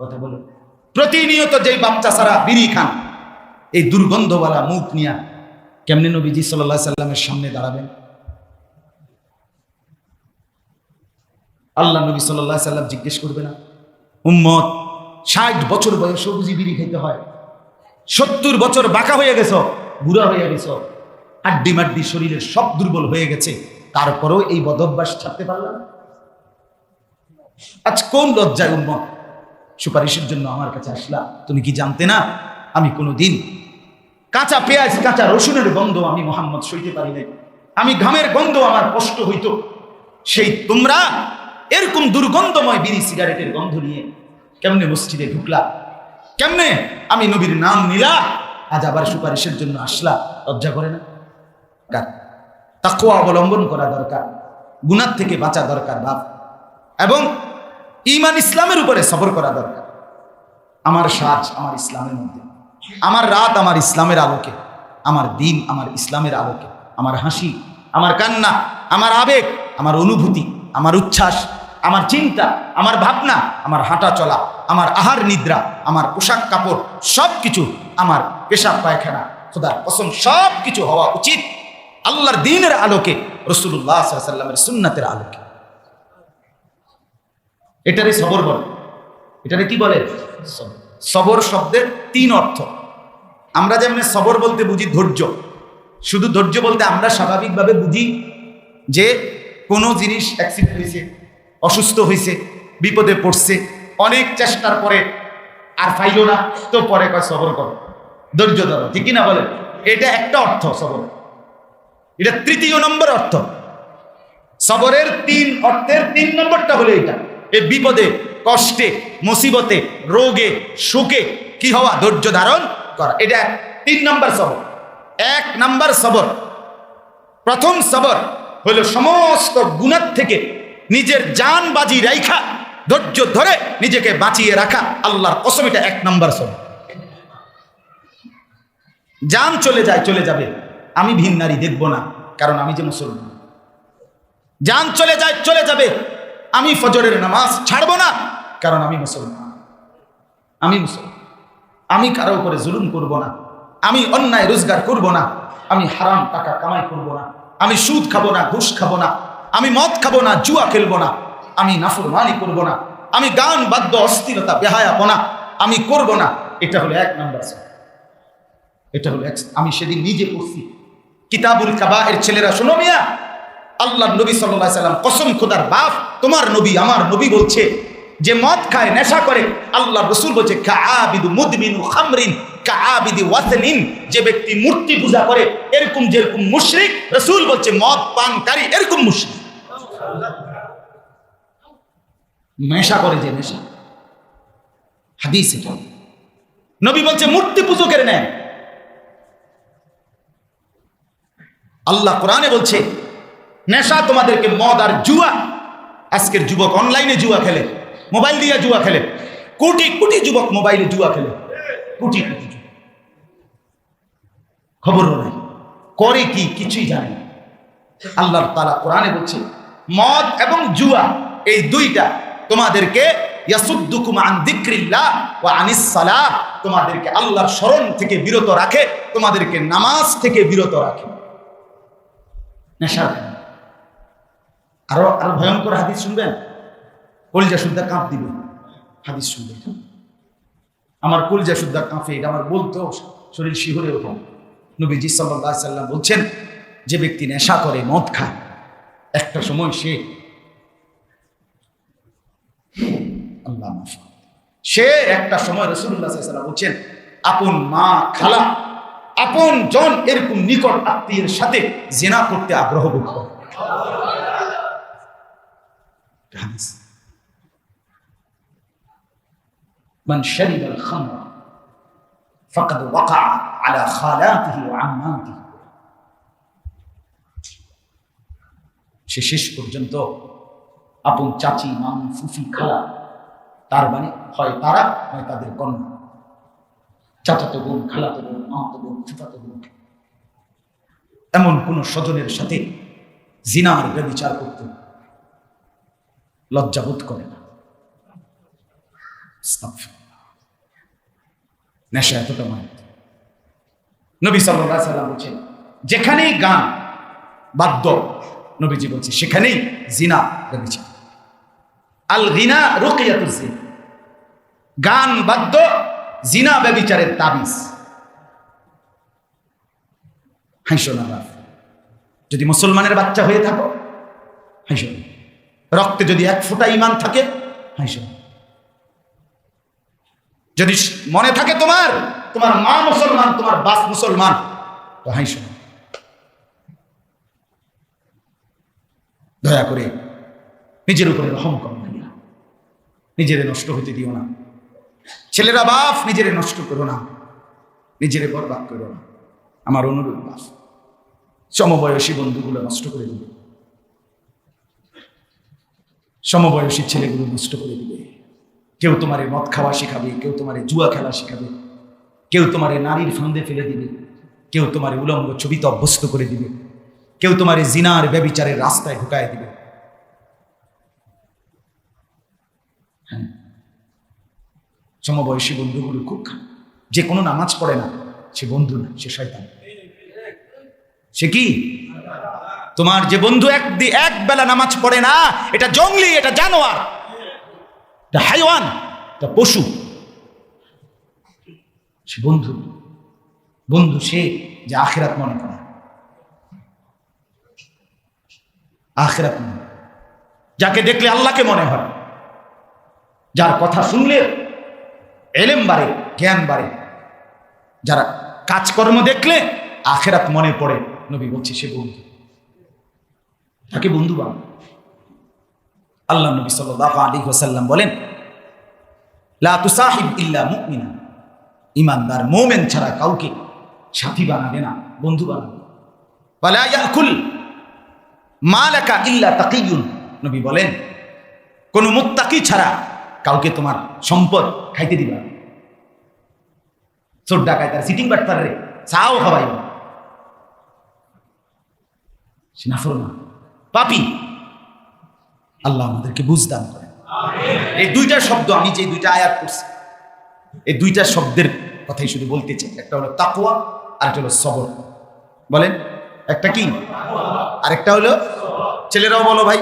কথা বলো। প্রতিনিয়ত যেই বাচ্চা সারা বিড়ি খান, এই দুর্গন্ধওয়ালা মুখ নিয়া কেমনে নবীজি সাল্লাহ সাল্লামের সামনে দাঁড়াবেন? আল্লাহ নবী সাল্লাহ সাল্লাম জিজ্ঞেস করবে না। উম্মত, ষাট বছর বয়সেও বুঝি বিড়ি খেতে হয়। সত্তর বছর বাঁকা হয়ে গেছ, বুড়া হয়ে গেছ। আড্ডি মাড্ডি শরীরের সব দুর্বল হয়ে গেছে। তারপরেও এই বদভ্যাস ছাড়তে পারলাম? আজ কোন লজ্জায় উম্মত? সুপারিশের জন্য আমার কাছে আসলা। তুমি কি জানতে না? আমি কোনো দিন কাঁচা পেঁয়াজ, কাঁচা রসুনের গন্ধ আমি মোহাম্মদ সইতে পারি নাই। আমি ঘামের গন্ধ আমার কষ্ট হইত। সেই তোমরা এরকম দুর্গন্ধময় বিড়ি সিগারেটের গন্ধ নিয়ে কেমনে মসজিদে ঢুকলা? কেমনে আমি নবীর নাম নিলা? আজ আবার সুপারিশের জন্য আসলা। লজ্জা করে না? তাকুয়া অবলম্বন করা দরকার। গুনার থেকে বাঁচা দরকার বাপ। এবং ইমান ইসলামের উপরে সফর করা দরকার। আমার সাজ আমার ইসলামের মধ্যে। আমার রাত আমার ইসলামের আলোকে। আমার দিন আমার ইসলামের আলোকে। আমার হাসি, আমার কান্না, আমার আবেগ, আমার অনুভূতি, আমার উচ্ছ্বাস, আমার চিন্তা, আমার ভাবনা, আমার হাঁটা চলা, আমার আহার নিদ্রা, আমার পোশাক কাপড় সব কিছু আমার পেশাব পায়খানা। খোদার পছন্দ সব কিছু হওয়া উচিত আল্লাহর দিনের আলোকে রসুল্লাহ সাল্লামের সুন্নাতের আলোকে। এটারে সবর বলে। এটারে কি বলে? সবর শব্দের তিন অর্থ। আমরা যেমন সবর বলতে বুঝি ধৈর্য, শুধু ধৈর্য বলতে আমরা স্বাভাবিকভাবে বুঝি যে কোনো জিনিস অ্যাক্সিডেন্ট হয়েছে অসুস্থ হয়েছে বিপদে পড়ছে, অনেক চেষ্টার পরে আর ফাইল না, তো পরে কয় সবর করো। ধৈর্য ধরো, ঠিক না বলে এটা একটা অর্থ সবর। এটা তৃতীয় নম্বর অর্থ। সবরের তিন অর্থের তিন নম্বরটা হলো এটা এই বিপদে, কষ্টে, মুসিবতে, রোগে, সুখে কি হওয়া ধৈর্য ধারণ করা? এটা তিন নম্বর সবর। এক নম্বর সবর, প্রথম সবর হলো সমস্ত গুণার থেকে নিজের যান বাজি রাইখা, ধৈর্য ধরে নিজেকে বাঁচিয়ে রাখা আল্লাহর কসম, এটা এক নম্বর সবর। যান চলে যায়, চলে যাবে। আমি ভিন নারী দেখব না, কারণ আমি যে মুসলমান। যান চলে যায়, চলে যাবে। আমি ফজরের নামাজ ছাড়বো না, কারণ আমি মুসলমান। আমি মুসলমান। আমি কারও উপরে জুলুম করব না। আমি অন্যায় রোজগার করব না। আমি হারাম টাকা কামাই করব না। আমি সুদ খাব না, ঘুষ খাব না। আমি মদ খাব না, জুয়া খেলব না। আমি নাফরমানি করব না। আমি গান, বাদ্য, অস্থিরতা বেহায়াপনা আমি করব না। এটা হলো এক নাম্বার এটা হলো এক- আমি সেদিন নিজে পড়ছি। কিতাবুল কাবা এর ছেলেরা, শোনো মিয়া আল্লাহ নবী সাল্লাহ সাল্লাম, কসম খোদার বাপ, তোমার নবী আমার নবী বলছে, যে মদ খায়, নেশা করে আল্লাহ রসুল বলছে যে ব্যক্তি মূর্তি পূজা করে, এরকম যেরকম মুশরিক, রসুল বলছে, মদ পানকারী এরকম মুশরিক নেশা করে যে নেশা। হাদিস নবী বলছে, মূর্তি পুজোকের নেয় আল্লাহ কোরআনে বলছে নেশা তোমাদেরকে মদ আর জুয়া। আজকের যুবক অনলাইনে জুয়া খেলে মোবাইল দিয়ে জুয়া খেলে, কোটি কোটি যুবক মোবাইলে জুয়া খেলে, কোটি কোটি খবরও নাই, করে কি কিছুই জানে আল্লাহ তালা কোরআনে বলছে, মদ এবং জুয়া এই দুইটা তোমাদেরকে তোমাদেরকে আল্লাহর স্মরণ থেকে বিরত রাখে, তোমাদেরকে নামাজ থেকে বিরত রাখে। নেশা আরও আরও ভয়ঙ্কর হাদিস শুনবেন? কলজা শুদ্ধা কাঁপ দিবে। হাদিস শুনবেন আমার কলজা শুদ্ধা কাঁপে, এটা আমার বলতেও শরীর শিহরে ওঠে। নবীজি সাল্লাহ সাল্লাম বলছেন, যে ব্যক্তি নেশা করে, মদ খায়, একটা সময় সে আল্লাহ সে একটা সময় রসুল্লাহ বলছেন, আপন মা খালা, আপন জন এরকম নিকট আত্মীয়ের সাথে জেনা করতে আগ্রহ বোধ করে। হাদিস। من شرب الخمر فقد وقع على خالاته وعماته সে শেষ পর্যন্ত আপন চাচি মাম ফুফি খালা তার মানে হয় তারা হয় তাদের কন্যা চাচাতো বোন খালাতো বোন মামাতো বোন ফুফাতো বোন এমন কোন স্বজনের সাথে জিনার ব্যবচার করতে লজ্জাবোধ করে না। নেশা এতটা মারাত্মক। নবী সাল্লাল্লাহু সাল্লাম বলছেন, যেখানেই গান, বাদ্য নবীজি বলছে সেখানেই জিনা ব্যভিচার আল গিনা রুকিয়াতুল জিনা। গান, বাদ্য, জিনা ব্যভিচারের তাবিজ। হাইশো না যদি মুসলমানের বাচ্চা হয়ে থাকো হাইশো না। রক্তে যদি এক ফোঁটা ইমান থাকে যদি মনে থাকে তোমার তোমার মা মুসলমান, তোমার বাস মুসলমান, তো না। দয়া করে নিজের উপরে রহম না নিজেরে নষ্ট হতে দিও না। ছেলেরা বাপ, নিজেরে নষ্ট করো না। নিজেরে বরবাদ করো না। আমার অনুরোধ বাপ সমবয়সী বন্ধুগুলো নষ্ট করে দিবে সমবয়সী ছেলেগুলো নষ্ট করে দিবে। কেউ তোমারে মদ খাওয়া শেখাবে, কেউ তোমারে জুয়া খেলা শেখাবে, কেউ তোমারে নারীর ফান্দে ফেলে দিবে, কেউ তোমারে উলঙ্গ ছবিতে অভ্যস্ত করে দিবে, কেউ তোমারে জিনার ব্যবিচারের রাস্তায় ঢুকায় দিবে। হ্যাঁ। সমবয়সী বন্ধুগুলো খুব যে কোনো নামাজ পড়ে না, সে বন্ধু না, সে শয়তান। সে কি? তোমার যে বন্ধু এক এক বেলা নামাজ পড়ে না, এটা জঙ্গলি, এটা জানোয়ার, এটা হাইওয়ান, এটা পশু। সে বন্ধু বন্ধু সে যে আখেরাত মনে করে। আখেরাত মনে যাকে দেখলে আল্লাহকে মনে হয়। যার কথা শুনলে এলেম বাড়ে, জ্ঞান বাড়ে। যারা কাজকর্ম দেখলে আখেরাত মনে পড়ে, নবী বলছে সে বন্ধু। তাকে বন্ধু বানাও আল্লাহ নবী সাল্লাল্লাহু আলাইহি ওয়াসাল্লাম বলেন, লা তুসাহিব ইল্লা মুমিনা। ইমানদার মোমেন ছাড়া কাউকে সাথী বানাবে না, বন্ধু বানাবে ওয়ালা ইয়াকুল মালাকা ইল্লা তাকিয়ুন। নবী বলেন, কোন মুত্তাকি ছাড়া কাউকে তোমার সম্পদ খাইতে দিবা না। চোর ডাকায় তার সিটিং বাটপার রে চাও খাবাই সে নাফরমান। পাপি। আল্লাহ আমাদেরকে বুঝদান করেন। এই দুইটা শব্দ আমি যে দুইটা আয়াত করছি এই দুইটা শব্দের কথাই শুধু বলতে চাই। একটা হলো তাকুয়া আর একটা হলো সবর। বলেন একটা কি? আরেকটা হলো ছেলেরাও বলো ভাই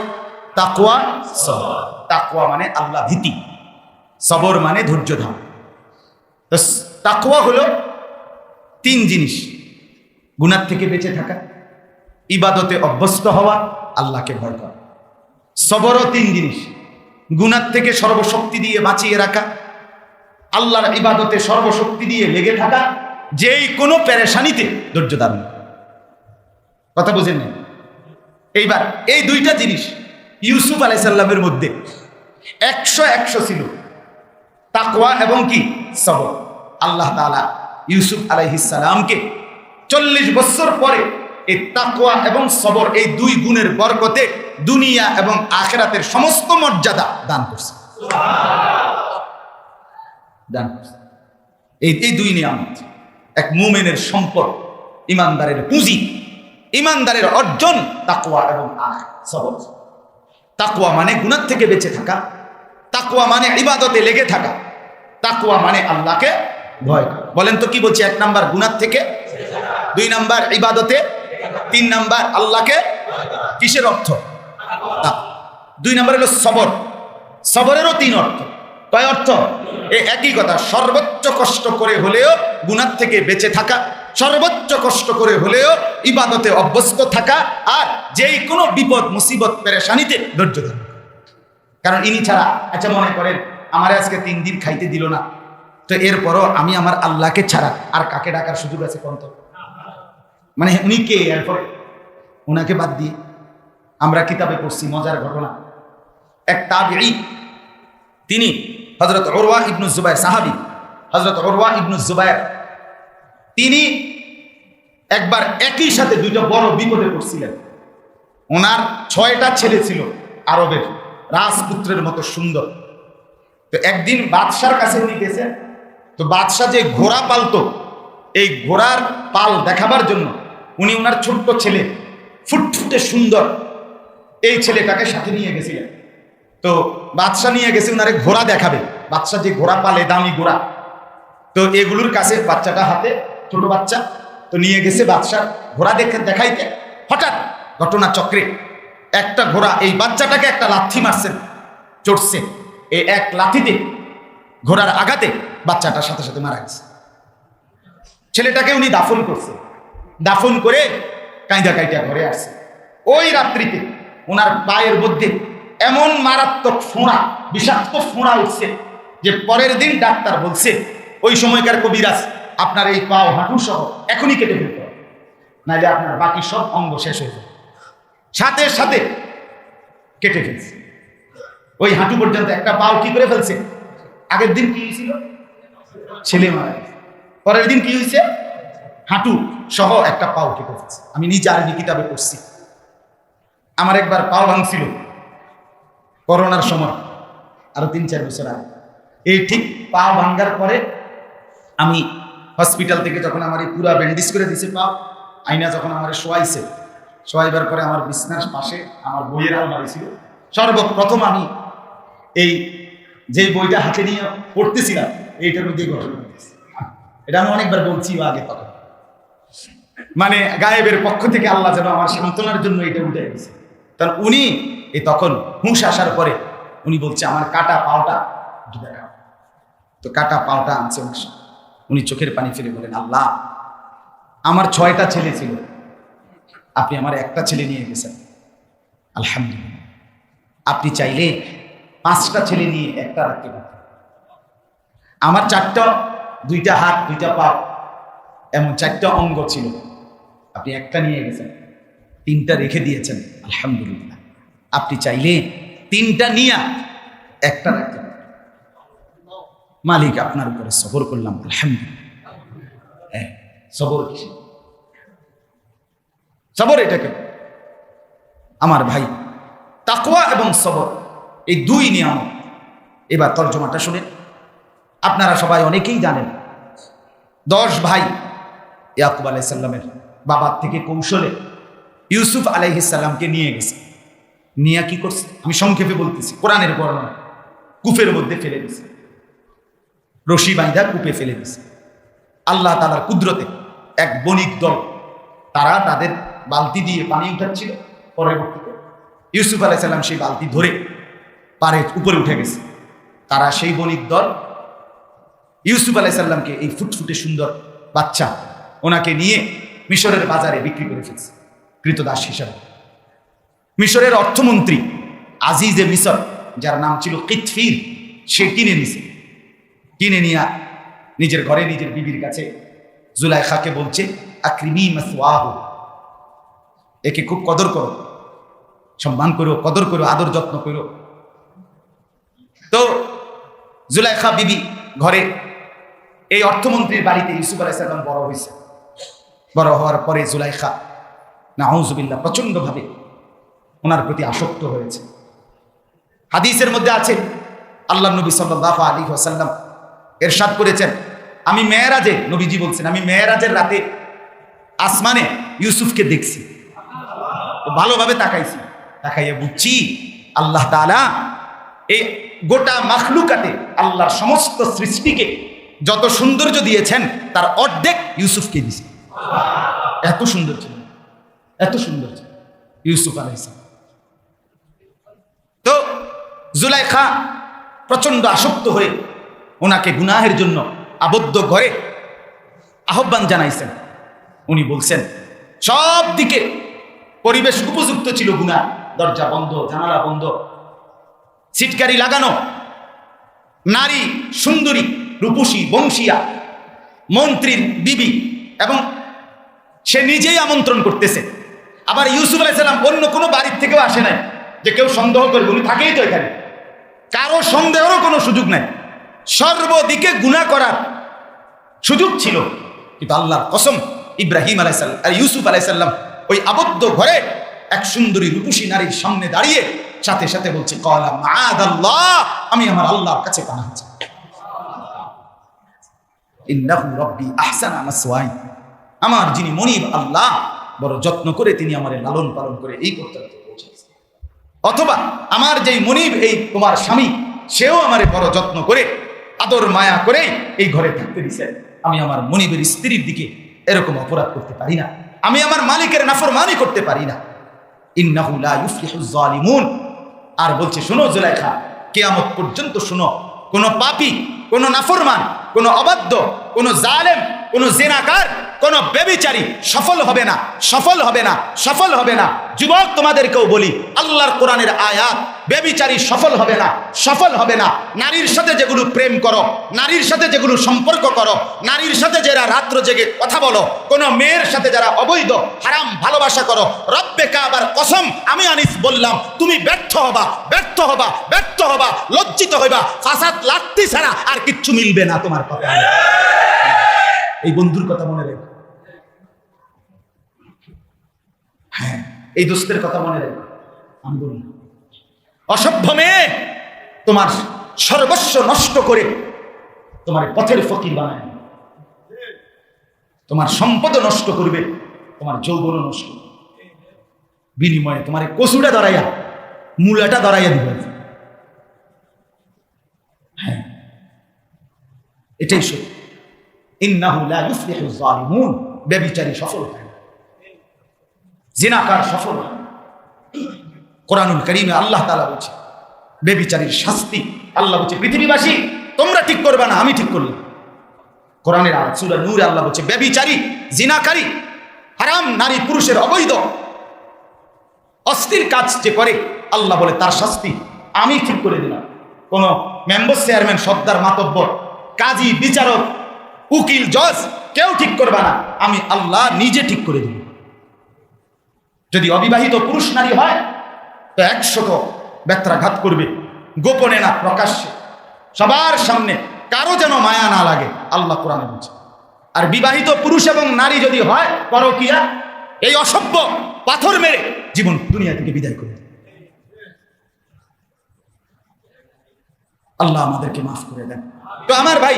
তাকুয়া সবর। তাকুয়া মানে আল্লাহ ভীতি। সবর মানে ধৈর্য ধাম তাকুয়া হলো তিন জিনিস গুনার থেকে বেঁচে থাকা। ইবাদতে অভ্যস্ত হওয়া আল্লাহকে ভয় করা। সবরও তিন জিনিস। গুনার থেকে সর্বশক্তি দিয়ে বাঁচিয়ে রাখা, আল্লাহর ইবাদতে সর্বশক্তি দিয়ে লেগে থাকা, যেই কোনো পেরেশানিতে ধৈর্য ধারণ কথা বুঝেন এইবার এই দুইটা জিনিস ইউসুফ আলাইসাল্লামের মধ্যে একশো একশো ছিল। তাকওয়া এবং কি? সবর। আল্লাহ তাআলা ইউসুফ আলাইহিসালামকে চল্লিশ বছর পরে এই তাকওয়া এবং সবর এই দুই গুণের বরকতে দুনিয়া এবং আখেরাতের সমস্ত মর্যাদা দান করছে। দান এই এই দুই নিয়ামত, এক মুমেনের সম্পদ, ইমানদারের পুঁজি, ইমানদারের অর্জন, তাকওয়া এবং সবর। তাকুয়া মানে গুনার থেকে বেঁচে থাকা তাকুয়া মানে ইবাদতে লেগে থাকা তাকুয়া মানে আল্লাহকে ভয় বলেন তো কি বলছি, এক নাম্বার গুনার থেকে? দুই নাম্বার ইবাদতে তিন নাম্বার আল্লাহকে কিসের অর্থ? দুই নাম্বার হলো সবর। সবরেরও তিন অর্থ। কয় অর্থ? এ একই কথা, সর্বোচ্চ কষ্ট করে হলেও গুনার থেকে বেঁচে থাকা, সর্বোচ্চ কষ্ট করে হলেও ইবাদতে অভ্যস্ত থাকা আর যেই কোনো বিপদ, মুসিবত, পেরেশানিতে ধৈর্য ধরা কারণ ইনি ছাড়া আচ্ছা মনে করেন, আমার আজকে তিন দিন খাইতে দিল না। তো এরপরও আমি আমার আল্লাহকে ছাড়া আর কাকে ডাকার সুযোগ আছে কোন তো? মানে উনি কে? এরপরে ওনাকে বাদ দিয়ে আমরা কিতাবে পড়ছি, মজার ঘটনা। এক তাবিঈ, তিনি হজরত ওরওয়া ইবনু জুবাইর সাহাবি হজরত ওরওয়া ইবনু জুবাইর, তিনি একবার একই সাথে দুইটা বড় বিপদে পড়ছিলেন। ওনার ছয়টা ছেলে ছিল আরবের, রাজপুত্রের মতো সুন্দর। তো একদিন বাদশার কাছে উনি গেছেন, তো বাদশাহ যে ঘোড়া পালতো, এই ঘোড়ার পাল দেখাবার জন্য উনি ওনার ছোট্ট ছেলে, ফুটফুটে সুন্দর। এই ছেলেটাকে সাথে নিয়ে গেছিলেন। তো বাদশাহ নিয়ে গেছে ওনারে ঘোড়া দেখাবে। বাচ্চা যে ঘোড়া পালে, দামি ঘোড়া। তো এগুলোর কাছে বাচ্চাটা হাতে, ছোট বাচ্চা। তো নিয়ে গেছে বাচ্চার ঘোড়া দেখে দেখাইতে। হঠাৎ ঘটনা চক্রে একটা ঘোড়া, এই বাচ্চাটাকে একটা লাথি মারছেন চড়ছে। এই এক লাথিতে, ঘোড়ার আঘাতে বাচ্চাটার সাথে সাথে মারা গেছে। ছেলেটাকে উনি দাফন করছে। দাফন করে কাঁদা কাইটা ঘরে আসছে ওই রাত্রিতে ওনার পায়ের মধ্যে এমন মারাত্মক ফোঁড়া, বিষাক্ত ফোঁড়া উঠছে যে পরের দিন ডাক্তার বলছে, ওই সময়কার কবিরাজ আপনার এই পাও হাঁটু সহ এখনই কেটে ফেলতে হবে। নাহলে আপনার বাকি সব অঙ্গ শেষ হয়ে যাবে। সাথে সাথে কেটে ফেলছে। ওই হাঁটু পর্যন্ত একটা পাও কি করে ফেলছে? আগের দিন কি হয়েছিল? ছেলে মারা পরের দিন কি হয়েছে? হাঁটু সহ একটা পাও কেটে ফেলছে। আমি নিজে আরবি কিতাবে পড়ছি। আমার একবার পাও ভাঙছিল করোনার সময় আরও তিন চার বছর আগে। এই ঠিক পা ভাঙ্গার পরে আমি হসপিটাল থেকে যখন আমার এই পুরা ব্যান্ডেজ করে দিছে পা আইনা যখন আমার শোয়াইছে শোয়াইবার পরে আমার বিছনার পাশে আমার বইয়ের আলমারি ছিল সর্বপ্রথম আমি এই যে বইটা হাতে নিয়ে পড়তেছিলাম এইটার মধ্যে ঘটনা ঘটেছে। এটা আমি অনেকবার বলছি আগে তখন মানে গায়েবের পক্ষ থেকে আল্লাহ যেন আমার সান্ত্বনার জন্য এটা উঠে গেছে কারণ উনি এই তখন হুঁশ আসার পরে উনি বলছে, আমার কাটা পাওটা দেখাও। তো কাটা পাওটা আনছে সামনে। উনি চোখের পানি ফেলে বলেন, আল্লাহ, আমার ছয়টা ছেলে ছিল। আপনি আমার একটা ছেলে নিয়ে গেছেন। আলহামদুলিল্লাহ। আপনি চাইলে পাঁচটা ছেলে নিয়ে একটা রাখতে পারতেন। আমার চারটা, দুইটা হাত, দুইটা পা, এমন চারটা অঙ্গ ছিল। আপনি একটা নিয়ে গেছেন, তিনটা রেখে দিয়েছেন, আলহামদুলিল্লাহ। আপনি চাইলে তিনটা নিয়ে একটা রাখতে মালিক আপনার উপরে সবর করলাম, আলহামদুলিল্লাহ। হ্যাঁ সবর কিসে সবর এটাকে। আমার ভাই, তাকওয়া এবং সবর, এই দুই নিয়ম এবার তর্জমাটা শুনেন। আপনারা সবাই অনেকেই জানেন, দশ ভাই ইয়াকুব আলাইসাল্লামের বাবার থেকে কৌশলে ইউসুফ আলাইহিসাল্লামকে নিয়ে গেছে। নিয়ে কি করছে? আমি সংক্ষেপে বলতেছি, কোরআনের বর্ণনা কুফের মধ্যে ফেলে দিছে। রশি বাইদা কূপে ফেলে দিছে। আল্লাহ তালার কুদরতে এক বণিক দল, তারা তাদের বালতি দিয়ে পানি উঠাচ্ছিল। পরবর্তীতে ইউসুফ আলাইসাল্লাম সেই বালতি ধরে পারে উপরে উঠে গেছে। তারা সেই বণিক দল ইউসুফ আলাইসাল্লামকে এই ফুটফুটে সুন্দর বাচ্চা ওনাকে নিয়ে মিশরের বাজারে বিক্রি করে ফেলছে, কৃতদাস হিসাবে। মিশরের অর্থমন্ত্রী আজিজে মিশর, যার নাম ছিল কিতফির, সে কিনে নিছে। কিনে নিয়ে নিজের ঘরে নিজের বিবির কাছে জুলাইখাকে বলছে, আক্রিমি মাসওয়াহু। একে খুব কদর করো, সম্মান করো, কদর করো, আদর যত্ন করো। তো জুলাইখা বিবি ঘরে এই অর্থমন্ত্রীর বাড়িতে ইউসুফ আলাইসাল্লাম বড় হয়েছে বড় হওয়ার পরে জুলাইখা না হৌজুবিল্লা প্রচণ্ডভাবে ওনার প্রতি আসক্ত হয়েছে। হাদিসের মধ্যে আছে, আল্লাহ নবী সাল্লাহ আলী ওসাল্লাম এরশাদ করেছেন, আমি মেয়েরাজে, নবীজি বলছেন, আমি মেয়েরাজের রাতে আসমানে ইউসুফকে দেখছি। ভালোভাবে তাকাইছি। তাকাইয়া বুঝছি আল্লাহ তাআলা এই গোটা মাখলুকাতে আল্লাহর সমস্ত সৃষ্টিকে যত সৌন্দর্য দিয়েছেন, তার অর্ধেক ইউসুফকে দিছে এত সুন্দর ছিল, এত সুন্দর ছিল, ইউসুফ আলাইসালাম তো জুলাইখা প্রচণ্ড আসক্ত হয়ে ওনাকে গুনাহের জন্য আবদ্ধ ঘরে আহ্বান জানাইছেন। উনি বলছেন, সব দিকে পরিবেশ উপযুক্ত ছিল গুনা দরজা বন্ধ, জানালা বন্ধ সিটকারি লাগানো, নারী সুন্দরী, রূপসী, বংশিয়া, মন্ত্রীর বিবি এবং সে নিজেই আমন্ত্রণ করতেছে। আবার ইউসুফ আলাইসাল্লাম অন্য কোনো বাড়ির থেকেও আসে নাই। যে কেউ সন্দেহ করবে, উনি থাকেই তো এখানে। কারও সন্দেহেরও কোনো সুযোগ নাই। সর্বদিকে গুণা করার সুযোগ ছিল। কিন্তু আল্লাহর কসম, ইব্রাহিম আলাইসাল্লাম আর ইউসুফ আলাইসাল্লাম ওই আবদ্ধ ঘরে এক সুন্দরী রূপসী নারীর সামনে দাঁড়িয়ে সাথে সাথে বলছে, কলা মাদ আল্লাহ আমি আমার আল্লাহর কাছে পানা চাই ইন্নাহু রব্বি আহসানা মাসওয়াই। আমার যিনি মনিব আল্লাহ, বড় যত্ন করে তিনি আমার লালন পালন করে এই পর্যন্ত পৌঁছেছে অথবা আমার যেই মনিব, এই তোমার স্বামী, সেও আমার বড় যত্ন করে, আদর মায়া করে এই ঘরে থাকতে দিছে। আমি আমার মনিবের স্ত্রীর দিকে এরকম অপরাধ করতে পারি না। আমি আমার মালিকের নাফরমানি করতে পারি না। ইন্নাহু লা ইউফলিহুজ জালিমুন আর বলছে, শোনো জুলাইখা, কিয়ামত পর্যন্ত শোনো। কোন পাপী, কোন নাফরমান, কোন অবাধ্য, কোন জালেম কোন জেনাকার, কোন বেবিচারী সফল হবে না, সফল হবে না, সফল হবে না। যুবক, তোমাদেরকেও বলি, আল্লাহর কোরআনের আয়াত বেবিচারী সফল হবে না, সফল হবে না। নারীর সাথে যেগুলো প্রেম করো, নারীর সাথে যেগুলো সম্পর্ক করো, নারীর সাথে যারা রাত্র জেগে কথা বলো, কোন মেয়ের সাথে যারা অবৈধ, হারাম, ভালোবাসা করো, রব্বে কাবার কসম, আমি আনিস বললাম, তুমি ব্যর্থ হবা ব্যর্থ হবা ব্যর্থ হবা, লজ্জিত হইবা, ফাসাদ লাগতি ছাড়া আর কিচ্ছু মিলবে না তোমার কথা এই বন্ধুর কথা মনে রেখো। হ্যাঁ এই দোস্তের কথা মনে রেখো। আমি বলুন অসভ্য মেয়ে, তোমার সর্বস্ব নষ্ট করে তোমার পথের ফকির বানায় তোমার সম্পদ নষ্ট করবে, তোমার যৌবন নষ্ট বিনিময়ে তোমার কচুটা দাঁড়াইয়া মূলাটা দাঁড়াইয়া দিবে। হ্যাঁ এটাই সত্য। ইন্নাহু লা ইফলিহু যালিমুন। সফল হয় জিনাকার সফল কোরআনুল করিমে আল্লাহ তাআলা বলছে ব্যভিচারীর শাস্তি আল্লাহ বলছে, পৃথিবীবাসী, তোমরা ঠিক করবে না, আমি ঠিক করলাম। কোরআনের আল্লাহ বলছে ব্যভিচারী জিনাকারী, হারাম নারী পুরুষের অবৈধ, অস্থির কাজ যে করে, আল্লাহ বলে, তার শাস্তি আমি ঠিক করে দিলাম। কোন মেম্বার চেয়ারম্যান, সর্দার, মাতব্বর, কাজী, বিচারক উকিল জজ, কেউ ঠিক করবে না। আমি আল্লাহ নিজে ঠিক করে দিব। যদি অবিবাহিত পুরুষ নারী হয়, তো একশত ব্যত্রাঘাত করবে। গোপনে না, প্রকাশ্যে। সবার সামনে কারও যেন মায়া না লাগে, আল্লাহ কোরআনে বলছে। আর বিবাহিত পুরুষ এবং নারী যদি হয়, পরকিয়া, এই অসভ্য পাথর মেরে জীবন দুনিয়া থেকে বিদায় করে। আল্লাহ আমাদেরকে মাফ করে দেন। তো আমার ভাই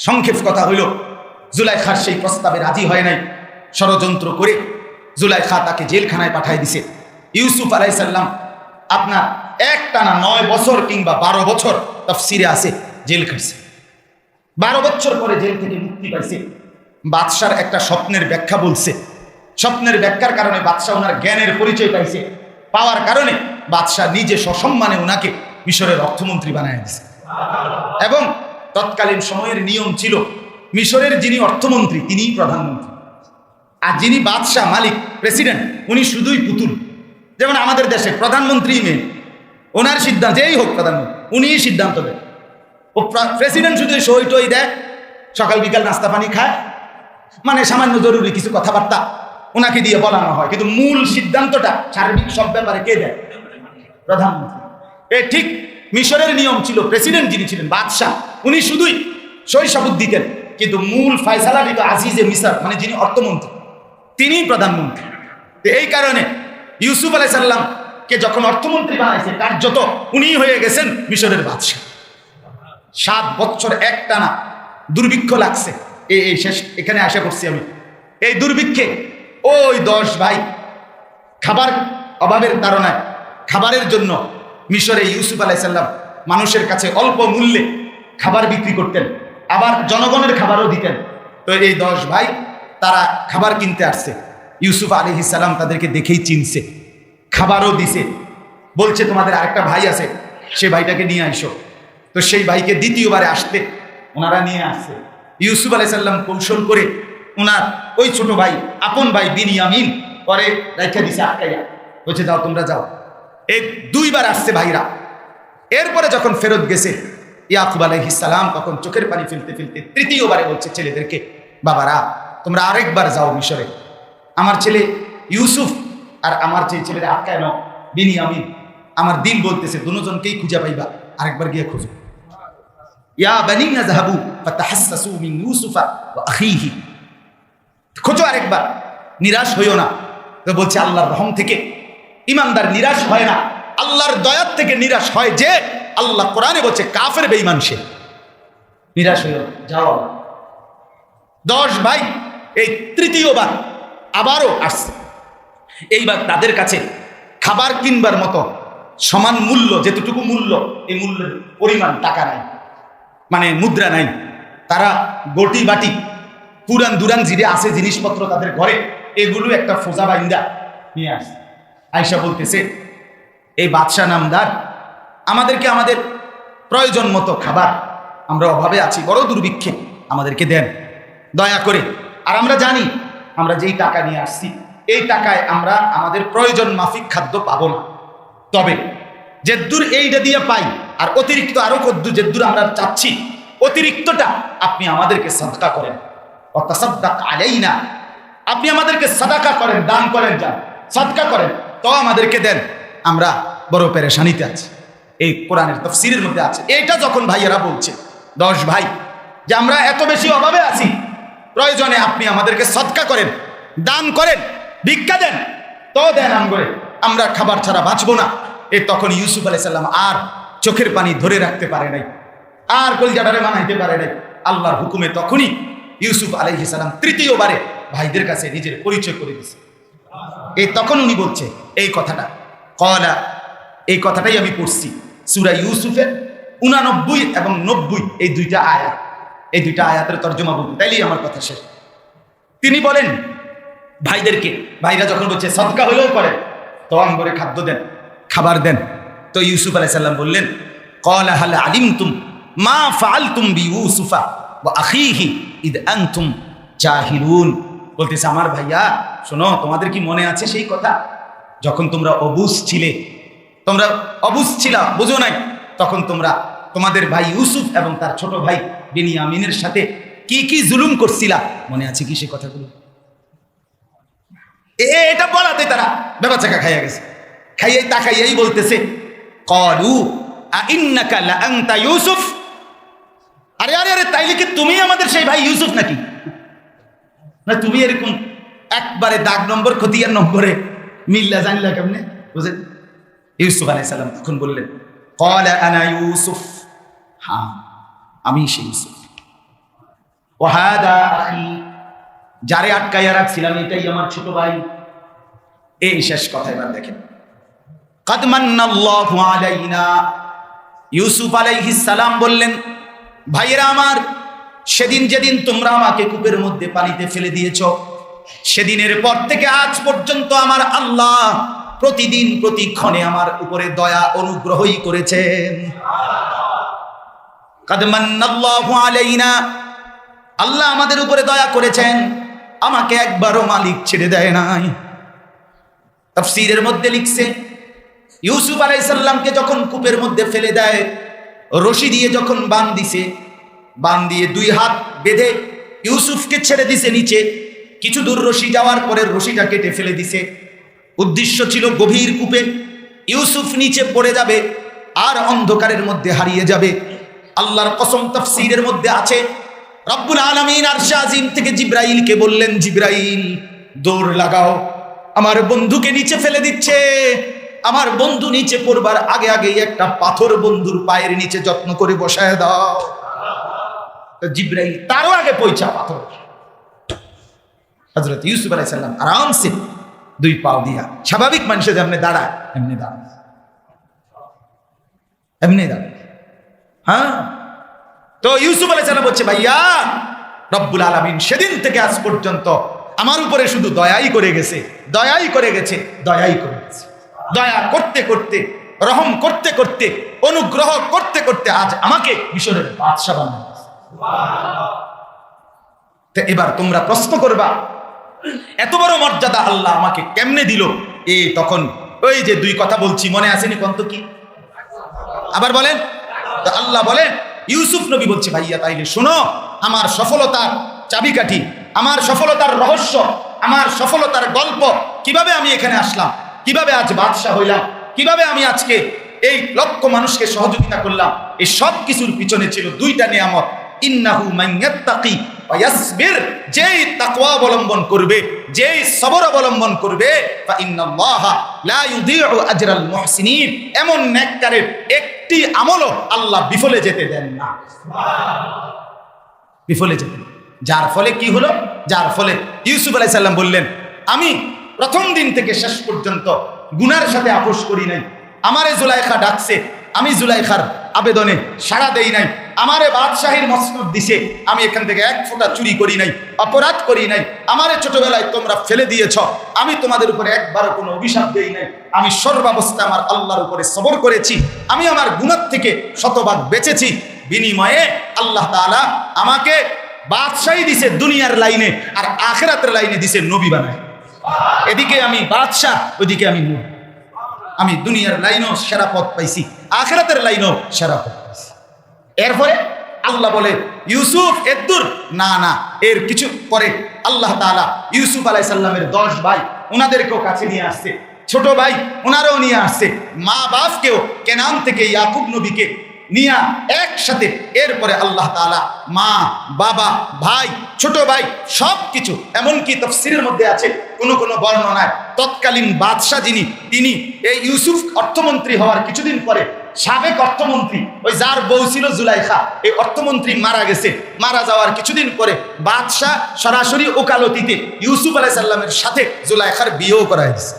সংক্ষেপ কথা হইল, জুলাইখার সেই প্রস্তাবে রাজি হয় নাই। ষড়যন্ত্র করে জুলাইখা তাকে জেলখানায় পাঠাই দিছে। ইউসুফ আলাইসাল্লাম আপনার একটানা নয় বছর কিংবা বারো বছর তফসিরে আসে জেল খাটছে। বারো বছর পরে জেল থেকে মুক্তি পাইছে। বাদশার একটা স্বপ্নের ব্যাখ্যা বলছে। স্বপ্নের ব্যাখ্যার কারণে বাদশাহ ওনার জ্ঞানের পরিচয় পাইছে। পাওয়ার কারণে বাদশাহ নিজে সসম্মানে ওনাকে মিশরের অর্থমন্ত্রী বানায় দিছে। এবং তৎকালীন সময়ের নিয়ম ছিল, মিশরের যিনি অর্থমন্ত্রী, তিনিই প্রধানমন্ত্রী। আর যিনি বাদশাহ, মালিক, প্রেসিডেন্ট, উনি শুধুই পুতুল। যেমন আমাদের দেশে প্রধানমন্ত্রী মেয়ে, ওনার সিদ্ধান্ত, যেই হোক প্রধানমন্ত্রী, উনিই সিদ্ধান্ত দেন ও প্রেসিডেন্ট শুধু সই টই দেয়, সকাল বিকাল নাস্তা পানি খায় মানে সামান্য জরুরি কিছু কথাবার্তা ওনাকে দিয়ে বলানো হয়। কিন্তু মূল সিদ্ধান্তটা, সার্বিক সব ব্যাপারে কে দেয়? প্রধানমন্ত্রী। এ ঠিক মিশরের নিয়ম ছিল, প্রেসিডেন্ট যিনি ছিলেন, বাদশাহ উনি শুধুই শৈশবুদ দিতেন কিন্তু মূল ফয়সালা দিত আজিজে মিসার মানে যিনি অর্থমন্ত্রী। তিনিই প্রধানমন্ত্রী। এই কারণে ইউসুফ আলাইসাল্লামকে যখন অর্থমন্ত্রী বানাইছে, তার যত উনিই হয়ে গেছেন মিশরের বাদশাহ। সাত বছর একটানা দুর্ভিক্ষ লাগছে। এই এই শেষ, এখানে আশা করছি আমি। এই দুর্ভিক্ষে ওই দশ ভাই খাবার অভাবের কারণে, খাবারের জন্য মিশরে ইউসুফ আলাইসাল্লাম মানুষের কাছে অল্প মূল্যে খাবার বিক্রি করতেন, আবার জনগণের খাবারও দিতেন। তো এই দশ ভাই, তারা খাবার কিনতে আসছে। ইউসুফ আলী সালাম তাদেরকে দেখেই চিনছে, খাবারও দিছে। বলছে, তোমাদের আরেকটা ভাই আছে, সে ভাইটাকে নিয়ে আইসো। তো সেই ভাইকে দ্বিতীয়বারে আসতে ওনারা নিয়ে আসছে। ইউসুফ আলাইসাল্লাম কৌশল করে ওনার ওই ছোট ভাই, আপন ভাই বিনিয়ামিন, পরে রেখে দিছে আটকাইয়া বলছে, যাও, তোমরা যাও। এই দুইবার আসছে ভাইরা। এরপরে যখন ফেরত গেছে ইয়াকুব আলাইহিস সালাম তখন চোখের পানি ফেলতে ফেলতে তৃতীয়বারে বলছে, ছেলেদেরকে, বাবারা, তোমরা আরেকবার যাও মিশরে। আমার ছেলে ইউসুফ আর আমার যে ছেলেরা আটকায় নাও বিনিয়ামিন, আমার দিন বলতেছে, দুজনকেই খুঁজে পাইবা, আরেকবার গিয়ে খুঁজো। ইয়া বানিনা যাহাবু ফাতাহাসসাসু মিন ইউসুফা ওয়া আখিহি। খোঁজো আরেকবার, নিরাশ হইও না। তো বলছে, আল্লাহর রহম থেকে ইমানদার নিরাশ হয় না, আল্লাহর দয়ার থেকে নিরাশ হয় যে আল্লাহ কোরআনে বলছে কাফের বেঈমান সে। নিরাশ না, যাও দশ ভাই এই তৃতীয়বার আবারও আসছে। এইবার তাদের কাছে খাবার কিনবার মতো সমান মূল্য যেতটুকু মূল্য এই মূল্যের পরিমাণ টাকা নাই মানে মুদ্রা নাই। তারা গটি বাটি পুরান দুরান জিরে আছে জিনিসপত্র তাদের ঘরে এগুলো একটা ফোজা বাইন্দা নিয়ে আসে আয়সা বলতেছে এই বাদশাহ নামদার আমাদেরকে আমাদের প্রয়োজন মতো খাবার আমরা অভাবে আছি, বড় দুর্ভিক্ষে আমাদেরকে দেন। দয়া করে। আর আমরা জানি, আমরা যেই টাকা নিয়ে আসছি, এই টাকায় আমরা আমাদের প্রয়োজন মাফিক খাদ্য পাবো না। তবে যেদ্দুর এইটা দিয়ে পাই, আর অতিরিক্ত আরও কদ্দুর যেদ্দুর আমরা চাচ্ছি, অতিরিক্তটা আপনি আমাদেরকে সাদকা করেন। অতাসাদ্দাক আলাইনা। আপনি আমাদেরকে সাদাকা করেন, দান করেন যান সাদকা করেন তো আমাদেরকে দেন। আমরা বড় পেরেশানিতে আছি। এই কোরআনের তফসিরের মধ্যে আছে। এটা যখন ভাইয়েরা বলছে, দশ ভাই, যে আমরা এত বেশি অভাবে আছি, প্রয়োজনে আপনি আমাদেরকে সৎকা করেন, দান করেন, ভিক্ষা দেন, তো দেন আমগরে আমরা খাবার ছাড়া বাঁচবো না। এ তখন ইউসুফ আলাইসাল্লাম আর চোখের পানি ধরে রাখতে পারে নাই, আর কলজাটারে মানাইতে পারে নাই। আল্লাহর হুকুমে তখনই ইউসুফ আলাইহিসাল্লাম তৃতীয়বারে ভাইদের কাছে নিজের পরিচয় করে দিছে। এই তখন উনি বলছে, এই কথাটা, কলা, এই কথাটাই আমি পড়ছি। সুরা ইউসুফের উনানব্বই এবং নব্বই, এই দুইটা আয়াত। এই দুইটা আয়াতের তর্জমা বলতে। তাইলেই আমার কথা শেষ। তিনি বলেন, ভাইদেরকে, ভাইরা যখন বলছে, সদকা হলেও করেন তো করে খাদ্য দেন, খাবার দেন। তো ইউসুফ আলাইসাল্লাম বললেন কলা হাল আলিম তুম মা ফাল তুম বি ইউসুফা বা আখিহি ইদ আনতুম জাহিলুন। বলতেছে, আমার ভাইয়া, শোনো, তোমাদের কি মনে আছে সেই কথা? যখন তোমরা অবুস ছিলে তোমরা অবুজ ছিলা, বুঝো নাই? তখন তোমরা তোমাদের ভাই ইউসুফ এবং তার ছোট ভাই বিনিয়ামিনের সাথে কি কি জুলুম করছিলা? মনে আছে কি সে কথাগুলো? এটা বলাতে তারা। বেবাচাকা খাইয়া গেছে। খাইয়াই তাকাইয়াই বলতেছে, কলু ইউসুফ? আরে আরে আরে, তাইলে কি তুমি আমাদের সেই ভাই ইউসুফ নাকি? না, তুমি এরকম একবারে দাগ নম্বর, খতিয়ার নম্বরে মিল্লা জানলা কেমনে? বুঝেন ইউসুফ আলাইসাল্লাম তখন বললেন কলা আনা ইউসুফ। হ্যাঁ আমি সেই ইউসুফ। আখি, যারে আটকাইয়া রাখছিলাম এটাই আমার ছোট ভাই। এই শেষ কথা এবার দেখেন। কাদ মান্নাল্লাহু আলাইনা। ইউসুফ আলাইহিস সালাম বললেন, ভাইয়েরা আমার, সেদিন যেদিন তোমরা আমাকে কূপের মধ্যে পানিতে ফেলে দিয়েছ, সেদিনের পর থেকে আজ পর্যন্ত আমার আল্লাহ প্রতিদিন প্রতিক্ষণে আমার উপরে দয়া অনুগ্রহই করেছেন। আল্লাহ আমাদের উপরে দয়া করেছেন, আমাকে একবারও মালিক ছেড়ে দেয় নাই। তাফসীরের মধ্যে লিখছে, ইউসুফ আলাইসাল্লামকে যখন কূপের মধ্যে ফেলে দেয়, রশি দিয়ে যখন বান দিছে, বান দিয়ে দুই হাত বেঁধে ইউসুফকে ছেড়ে দিছে নিচে, কিছু দূর রশি যাওয়ার পরে রশিটা কেটে ফেলে দিছে। উদ্দেশ্য ছিল গভীর কূপে। ইউসুফ নিচে পড়ে যাবে, আর অন্ধকারের মধ্যে হারিয়ে যাবে। আল্লাহর কসম তফসিরের মধ্যে আছে, রব্বুল আলমিন আর শাহিম থেকে জিব্রাইলকে বললেন, জিব্রাইল, দৌড় লাগাও। আমার বন্ধুকে নিচে ফেলে দিচ্ছে। আমার বন্ধু নিচে পড়বার আগে আগেই একটা পাথর বন্ধুর পায়ের নিচে যত্ন করে বসায় দাও। জিব্রাইল তারও আগে পৌঁছা পাথর। হজরত ইউসুফ আলাইসাল্লাম আরামসে দুই পাও দিয়া। স্বাভাবিক মানুষের যেমনি দাঁড়ায়, এমনি দাঁড়ায়। এমনি দাঁড়ায়। হ্যাঁ? তো ইউসুফ আলাইসাল্লাম বলছে, ভাইয়া, রব্বুল আলমিন সেদিন থেকে আজ পর্যন্ত আমার উপরে শুধু দয়াই করে গেছে, দয়াই করে গেছে, দয়াই করে গেছে। দয়া করতে করতে, রহম করতে করতে, অনুগ্রহ করতে করতে আজ আমাকে মিশরের বাদশাহ বানায় এবার তোমরা প্রশ্ন করবা এত বড় মর্যাদা আল্লাহ আমাকে কেমনে দিল? এ তখন ওই যে দুই কথা বলছি, মনে আসেনি কন্ত কি আবার বলেন? আল্লাহ বলেন ইউসুফ নবী বলছে, ভাইয়া, তাইলে শোনো, আমার সফলতার চাবিকাঠি, আমার সফলতার রহস্য, আমার সফলতার গল্প, কীভাবে আমি এখানে আসলাম? কীভাবে আজ বাদশাহ হইলাম? কীভাবে আমি আজকে এই লক্ষ মানুষকে সহযোগিতা করলাম? এই সব কিছুর পিছনে ছিল দুইটা নিয়ামত, ইন্নাহু মাইয়াত্তাকি ইয়াসবির, যেই তাকওয়া অবলম্বন করবে, যেই সবর অবলম্বন করবে, ফা ইন্নাল্লাহা লা ইউদিউ আজরাল মুহসিনিন। এমন নেককারের একটি আমলও আল্লাহ বিফলে যেতে দেন না। বিফলে যেতে যার ফলে কি হলো? যার ফলে ইউসুফ আলাইহিস সালাম বললেন, আমি প্রথম দিন থেকে শেষ পর্যন্ত গুনার সাথে আপোষ করি নাই। আমারে জুলাইখা ডাকছে, আমি জুলাইখার আবেদনে সাড়া দেই নাই। আমারে বাদশাহীর মসনদ দিছে। আমি এখান থেকে এক ফোঁটা চুরি করি নাই, অপরাধ করি নাই। আমারে ছোটবেলায় তোমরা ফেলে দিয়েছ। আমি তোমাদের উপরে একবারও কোনো অভিশাপ দেই নাই। আমি সর্বাবস্থা আমার আল্লাহর উপরে সবর করেছি। আমি আমার গুণার থেকে শতভাগ বেঁচেছি। বিনিময়ে আল্লাহ তাআলা আমাকে বাদশাহী দিছে দুনিয়ার লাইনে আর আখেরাতের লাইনে দিছে নবী বানায়। এদিকে আমি বাদশাহ ওইদিকে আমি নবী আমি দুনিয়ার লাইনও সেরা পথ পাইছি। আখেরাতের লাইনও সেরা পথ পাইছি। এরপরে আল্লাহ বলে, ইউসুফ, এদ্দুর। না না, এর কিছু পরে আল্লাহ তাআলা ইউসুফ আলাই সাল্লামের দশ ভাই ওনাদেরকেও কাছে নিয়ে আসছে। ছোট ভাই ওনারাও নিয়ে আসছে। মা বাপকেও কেনান থেকে ইয়াকুব নবীকে নিয়া একসাথে। এরপরে আল্লাহ তাআলা মা, বাবা, ভাই, ছোট ভাই সব কিছু এমনকি তফসিরের মধ্যে আছে, কোনো কোনো বর্ণনায় তৎকালীন বাদশাহ যিনি, তিনি এই ইউসুফ অর্থমন্ত্রী হওয়ার কিছুদিন পরে সাবেক অর্থমন্ত্রী, ওই যার বউ ছিল জুলাইখা, এই অর্থমন্ত্রী মারা গেছে। মারা যাওয়ার কিছুদিন পরে বাদশাহ সরাসরি ওকালতিতে ইউসুফ আলাই সাল্লামের সাথে জুলাইখার বিয়েও করাই দিছে।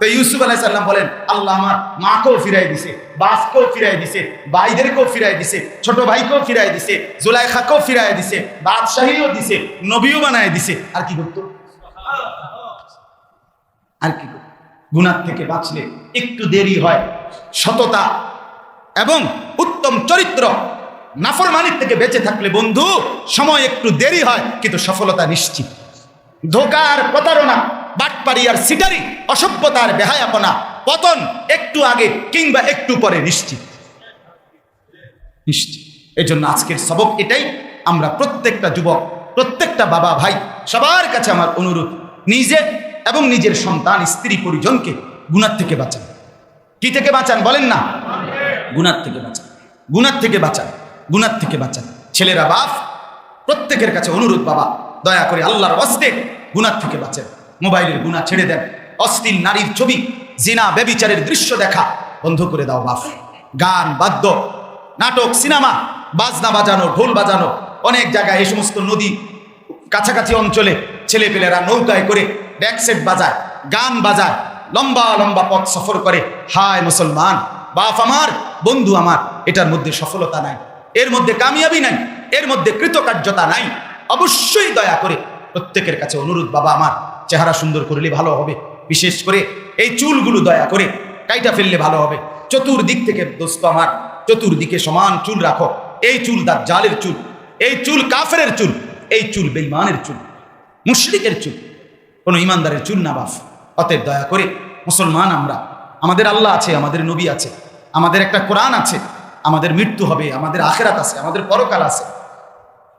তো ইউসুফ আলাই সাল্লাম বলেন, আল্লাহ আমার মাকেও ফিরাই দিছে বাসকেও ফিরাই দিছে, ভাইদেরকেও ফিরাই দিছে, ছোট ভাইকেও ফিরাই দিছে, জুলাইখাকেও ফিরাই দিছে, বাদশাহীও দিছে, নবীও বানায় দিছে। আর কি করতো? আর কি করতো? গুনার থেকে বাঁচলে একটু দেরি হয়। সততা এবং উত্তম চরিত্র নাফরমানির থেকে বেঁচে থাকলে বন্ধু, সময় একটু দেরি হয়, কিন্তু সফলতা নিশ্চিত। ধোকার প্রতারণা বাটপারি আর সিটারি, অসভ্যতার বেহায়াপনা, পতন একটু আগে কিংবা একটু পরে নিশ্চিত। নিশ্চিত। এই জন্য আজকের সবক এটাই। আমরা প্রত্যেকটা যুবক, প্রত্যেকটা বাবা ভাই, সবার কাছে আমার অনুরোধ নিজে এবং নিজের সন্তান, স্ত্রী, পরিজনকে গুণার থেকে বাঁচান। কি থেকে বাঁচান বলেন না? গুণার থেকে বাঁচান। গুণার থেকে বাঁচান। গুণার থেকে বাঁচান। ছেলেরা বাপ, প্রত্যেকের কাছে অনুরোধ, বাবা, দয়া করে আল্লাহর অস্তে গুণার থেকে বাঁচেন। মোবাইলের গুণা ছেড়ে দেন। অশ্লীল নারীর ছবি, জিনা, বেবিচারের দৃশ্য দেখা বন্ধ করে দাও, বাপ। গান, বাদ্য, নাটক, সিনেমা, বাজনা বাজানো, ঢোল বাজানো, অনেক জায়গায় এই সমস্ত নদী কাছাকাছি অঞ্চলে ছেলেপেলেরা নৌকায় করে ব্যাকসেট বাজায়, গান বাজায়, লম্বা লম্বা পথ সফর করে। হায় মুসলমান, বাপ আমার, বন্ধু আমার, এটার মধ্যে সফলতা নাই, এর মধ্যে কামিয়াবি নাই, এর মধ্যে কৃতকার্যতা নাই। অবশ্যই দয়া করে প্রত্যেকের কাছে অনুরোধ, বাবা আমার, চেহারা সুন্দর করলে ভালো হবে। বিশেষ করে এই চুলগুলো দয়া করে কাইটা ফেললে ভালো হবে। চতুর্দিক থেকে দোস্ত আমার, চতুর্দিকে সমান চুল রাখো। এই চুল দাঁত জালের চুল, এই চুল কাফের চুল। এই চুল বেইমানের চুল, মুশরিকের চুল, কোনো ইমানদারের চুল না বাফ। অতএব দয়া করে মুসলমান আমরা, আমাদের আল্লাহ আছে, আমাদের নবী আছে, আমাদের একটা কোরআন আছে, আমাদের মৃত্যু হবে, আমাদের আখেরাত আছে, আমাদের পরকাল আছে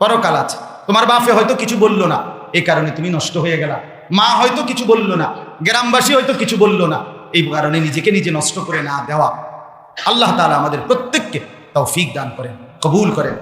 পরকাল আছে। তোমার বাপে হয়তো কিছু বলল না, এই কারণে তুমি নষ্ট হয়ে গেলা। মা হয়তো কিছু বলল না, গ্রামবাসী হয়তো কিছু বলল না, এই কারণে নিজেকে নিজে নষ্ট করে না দেওয়া। আল্লাহ তাআলা আমাদের প্রত্যেককে তৌফিক দান করেন, কবুল করেন।